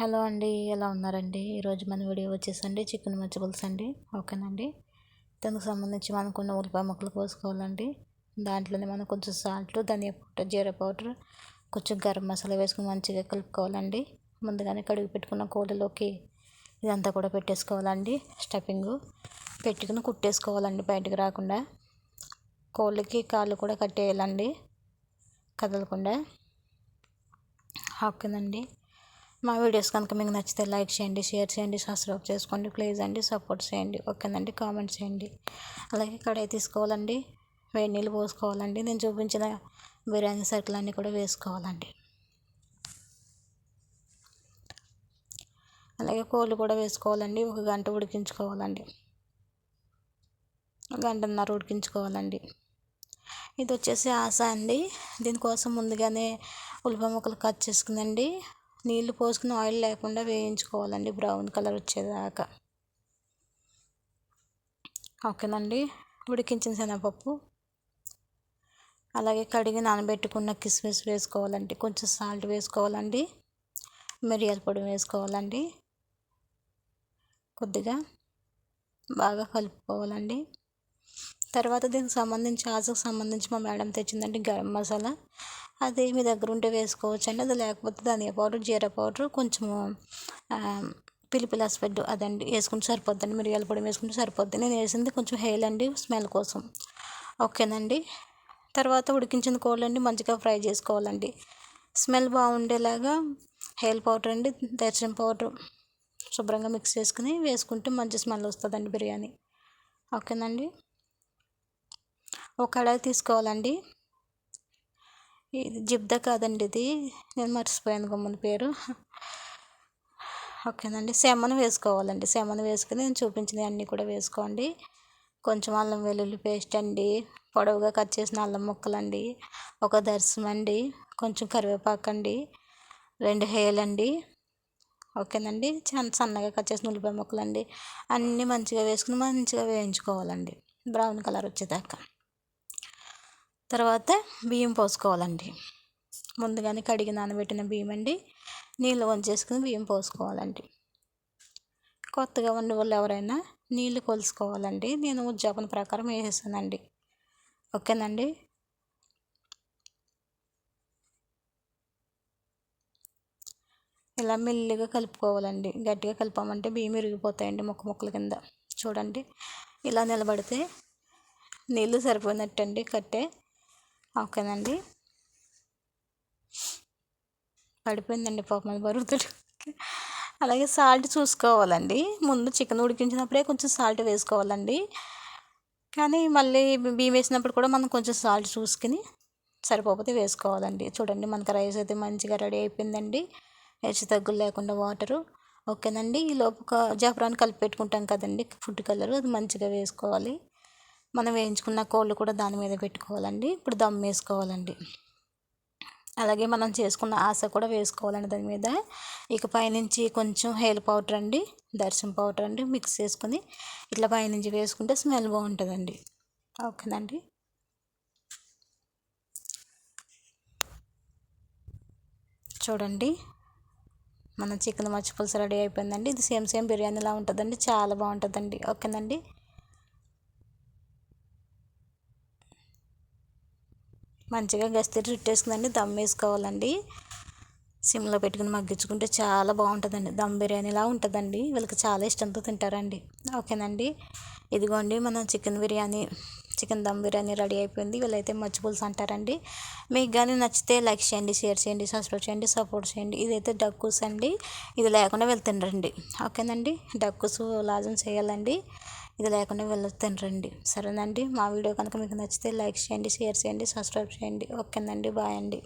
Hello అండి ఎలా ఉన్నారండి? ఈరోజు మన వీడియో వచ్చేసండి చికెన్ మచ్చి పులుసు అండి. ఓకేనండి? దానికి సంబంధించి మనకున్న ఉల్లిపాయ ముక్కలు కోసుకోవాలండి. దాంట్లోనే మనం కొంచెం సాల్ట్ ధనియా పౌడర్ జీరా పౌడర్ కొంచెం గరం మసాలా వేసుకుని మంచిగా కలుపుకోవాలండి. ముందుగానే కడిగి పెట్టుకున్న కోళ్ళలోకి ఇదంతా కూడా పెట్టేసుకోవాలండి. స్టఫింగ్ పెట్టుకుని కుట్టేసుకోవాలండి బయటకు రాకుండా. కోళ్ళకి కాళ్ళు కూడా కట్టేయాలండి కదలకుండా. ఓకేనండి? మా వీడియోస్ కనుక మీకు నచ్చితే లైక్ చేయండి షేర్ చేయండి సబ్స్క్రైబ్ చేసుకోండి ప్లీజ్ అండి సపోర్ట్ చేయండి. ఓకేనండి కామెంట్ చేయండి. అలాగే కడాయి తీసుకోవాలండి వేడి నీళ్ళు పోసుకోవాలండి. నేను చూపించిన బిర్యానీ సరుకులు అన్నీ కూడా వేసుకోవాలండి. అలాగే కోళ్ళు కూడా వేసుకోవాలండి ఒక గంట ఉడికించుకోవాలండి. గంటన్నర ఉడికించుకోవాలండి. ఇది వచ్చేసి ఆశ అండి. దీనికోసం ముందుగానే ఉల్లిపాయ ముక్కలు కట్ చేసుకుందండి నీళ్ళు పోసుకుని ఆయిల్ లేకుండా వేయించుకోవాలండి. బ్రౌన్ కలర్ వచ్చేదాకా. ఓకేనండి. ఉడికించిన శనగపప్పు. అలాగే కడిగి నానబెట్టుకున్న కిస్మిస్ వేసుకోవాలండి. కొంచెం సాల్ట్ వేసుకోవాలండి. మిరియాల పొడి వేసుకోవాలండి. కొద్దిగా బాగా కలుపుకోవాలండి. తర్వాత దీనికి సంబంధించి ఆశకు సంబంధించి మా మేడం తెచ్చిందండి గరం మసాలా. అది మీ దగ్గర ఉంటే వేసుకోవచ్చు అండి అది లేకపోతే ధనియా పౌడర్ జీరా పౌడర్ కొంచెము పిలిపిలి హస్బెడ్ అదండి. వేసుకుంటే సరిపోద్దండి. మిరియాల పొడి వేసుకుంటే సరిపోద్ది. నేను వేసింది కొంచెం హెయిల్ అండి స్మెల్ కోసం. ఓకేనండి. తర్వాత ఉడికించిన కోళ్ళండి మంచిగా ఫ్రై చేసుకోవాలండి. స్మెల్ బాగుండేలాగా హెయిల్ పౌడర్ అండి దర్శనం పౌడర్ శుభ్రంగా మిక్స్ చేసుకుని వేసుకుంటే మంచి స్మెల్ వస్తుందండి బిర్యానీ. ఓకేనండి. ఒక కడాయి తీసుకోవాలండి. ఇది జిబ్దా కాదండి ఇది. నేను మర్చిపోయాను గమ్మున పేరు. ఓకేనండి. సెమను వేసుకోవాలండి. సెమను వేసుకుని నేను చూపించినవి అన్నీ కూడా వేసుకోండి. కొంచెం అల్లం వెల్లుల్లి పేస్ట్ అండి. పొడవుగా కట్ చేసిన అల్లం ముక్కలండి. ఒక దర్శనం అండి. కొంచెం కరివేపాకు అండి. రెండు హేలండి. ఓకేనండి. సన్నగా కట్ చేసిన ఉల్లిపాయ ముక్కలు అండి అన్నీ మంచిగా వేసుకుని మంచిగా వేయించుకోవాలండి. బ్రౌన్ కలర్ వచ్చేదాకా. తర్వాత బియ్యం పోసుకోవాలండి. ముందుగానే కడిగి నానబెట్టిన బియ్యం అండి నీళ్ళు వంచేసుకుని బియ్యం పోసుకోవాలండి. కొత్తగా ఉండే వాళ్ళు ఎవరైనా నీళ్ళు కొలుసుకోవాలండి. నేను ఉద్యోగం ప్రకారం వేసేసానండి. ఓకేనండి? ఇలా మెల్లిగా కలుపుకోవాలండి. గట్టిగా కలిపామంటే బియ్యం విరిగిపోతాయండి మొక్క మొక్కల కింద. చూడండి. ఇలా నిలబడితే నీళ్ళు సరిపోయినట్టండి. కట్టే ఓకేనండి. పడిపోయిందండి పాపం అది బరుగుతుంది అలాగే సాల్ట్ చూసుకోవాలండి. ముందు చికెన్ ఉడికించినప్పుడే కొంచెం సాల్ట్ వేసుకోవాలండి. కానీ మళ్ళీ బియ్యం వేసినప్పుడు కూడా మనం కొంచెం సాల్ట్ చూసుకుని సరిపోతే వేసుకోవాలండి. చూడండి మనకు రైస్ అయితే మంచిగా రెడీ అయిపోయిందండి. హెచ్చు తగ్గులు లేకుండా వాటరు. ఓకేనండి. ఈ లోపు జాఫ్రాన్ కలిపి పెట్టుకుంటాం కదండి. ఫుడ్ కలర్ అది మంచిగా వేసుకోవాలి. మనం వేయించుకున్న కోళ్ళు కూడా దాని మీద పెట్టుకోవాలండి. ఇప్పుడు దమ్ వేసుకోవాలండి. అలాగే మనం చేసుకున్న ఆశ కూడా వేసుకోవాలండి దాని మీద. ఇక పైనుంచి కొంచెం హెయిర్ పౌడర్ అండి దర్శనం పౌడర్ అండి మిక్స్ చేసుకుని ఇట్లా పైనుంచి వేసుకుంటే స్మెల్ బాగుంటుందండి. ఓకేనండి. చూడండి మన చికెన్ మచ్చి పులుసు రెడీ అయిపోయిందండి. ఇది సేమ్ సేమ్ బిర్యానీలా ఉంటుందండి చాలా బాగుంటుందండి. ఓకేనండి. మంచిగా గస్తీ చుట్టేసుకుందండి దమ్ వేసుకోవాలండి. సిమ్లో పెట్టుకుని మగ్గించుకుంటే చాలా బాగుంటుందండి. దమ్ బిర్యానీలా ఉంటుందండి. వీళ్ళకి చాలా ఇష్టంతో తింటారండి. ఓకేనండి. ఇదిగోండి మన chicken biryani chicken dum biryani ready అయిపోయింది. వీళ్ళైతే మచ్చిపులుసు అంటారండి. మీకు కానీ నచ్చితే లైక్ చేయండి షేర్ చేయండి సబ్స్క్రైబ్ చేయండి సపోర్ట్ చేయండి. ఇదైతే డక్కుస్ అండి. ఇది లేకుండా వెళ్తుండండి ఓకేనండి. డక్కుస్ లాజం చేయాలండి. ఇది లేకుండా వెళ్ళొద్దని రండి సరేనండి? మా వీడియో కనుక మీకు నచ్చితే లైక్ చేయండి షేర్ చేయండి సబ్స్క్రైబ్ చేయండి. ఓకేనండి బాయ్ అండి.